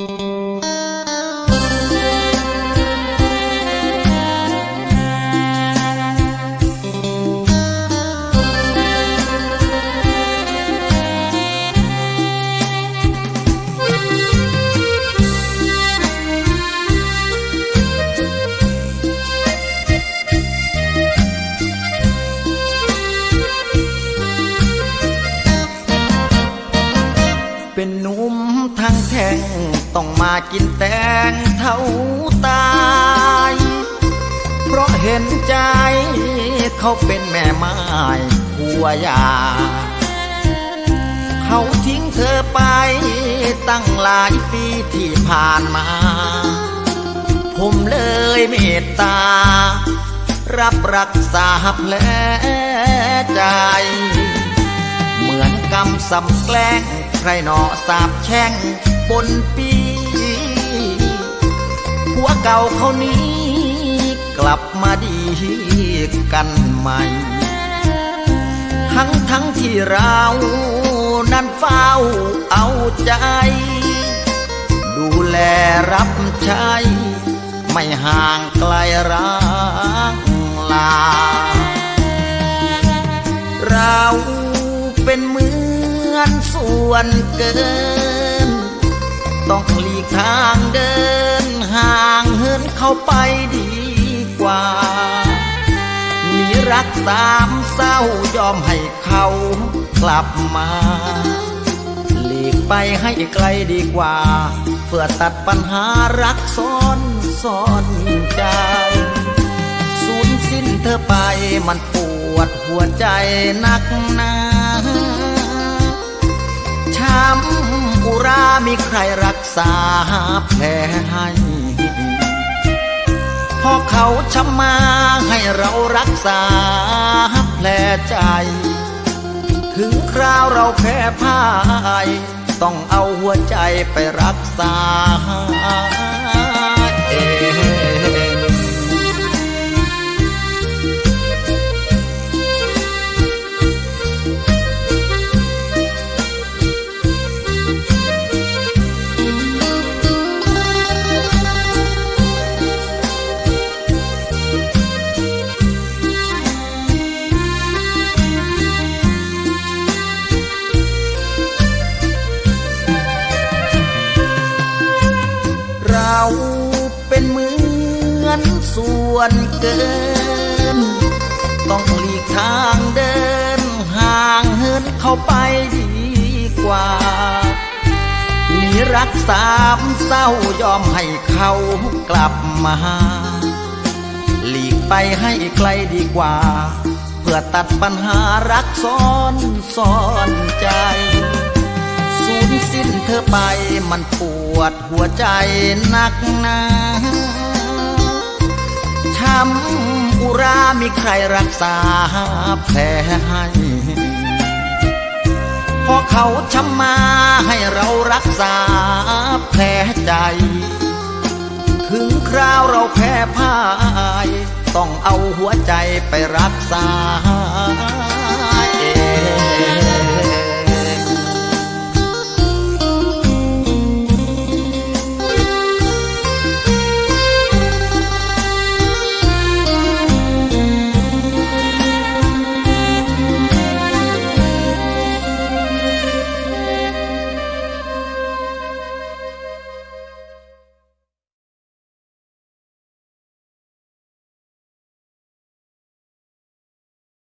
เป็นหนุ่มทางแท่ง ต้องมากินแตงเท่าตาย เพราะเห็นใจเขาเป็นแม่ไม้ผัวยา เขาทิ้งเธอไปตั้งหลายปีที่ผ่านมา ผมเลยเมตตา รับรักษาแผลใจ เหมือนกำสำแกล้งใครหนอสาบแช่งปนปี เก่าเขานี้ กลับมาดีกันใหม่ ทั้งทั้งที่เรานั้นเฝ้าเอาใจ ดูแลรับใช้ไม่ห่างไกลรักลา เราเป็นเหมือนส่วนเกิน ต้องหลีกทางเดินห่าง นเข้าไปดีกว่า มีรักสามเศร้ายอมให้เขากลับมา หลีกไปให้ไกลดีกว่า เพื่อตัดปัญหารักซ้อนซ้อนใจสูญสิ้นเธอไปมันปวดหัวใจนักหนาช้ำอุรามีใครรักษาแผลให้ พอเขาช้ำมาให้เรารักษาแผลใจ ถึงคราวเราแพ้พ่าย ต้องเอาหัวใจไปรักษา อนส่วนเกิน ต้องหลีกทางเดิน ห่างเหินเข้าไปดีกว่ามีรักสามเศร้ายอมให้เขากลับมาหลีกไปให้ไกลดีกว่า เพื่อตัดปัญหารักซ้อนซ้อนใจ สูญสิ้นเธอไปมันปวดหัวใจนักหนา ช้ำอุรามีใครรักษาแผลให้พอเขาช้ำมาให้เรารักษาแผลใจ ถึงคราวเราแพ้พ่าย ต้องเอาหัวใจไปรักษา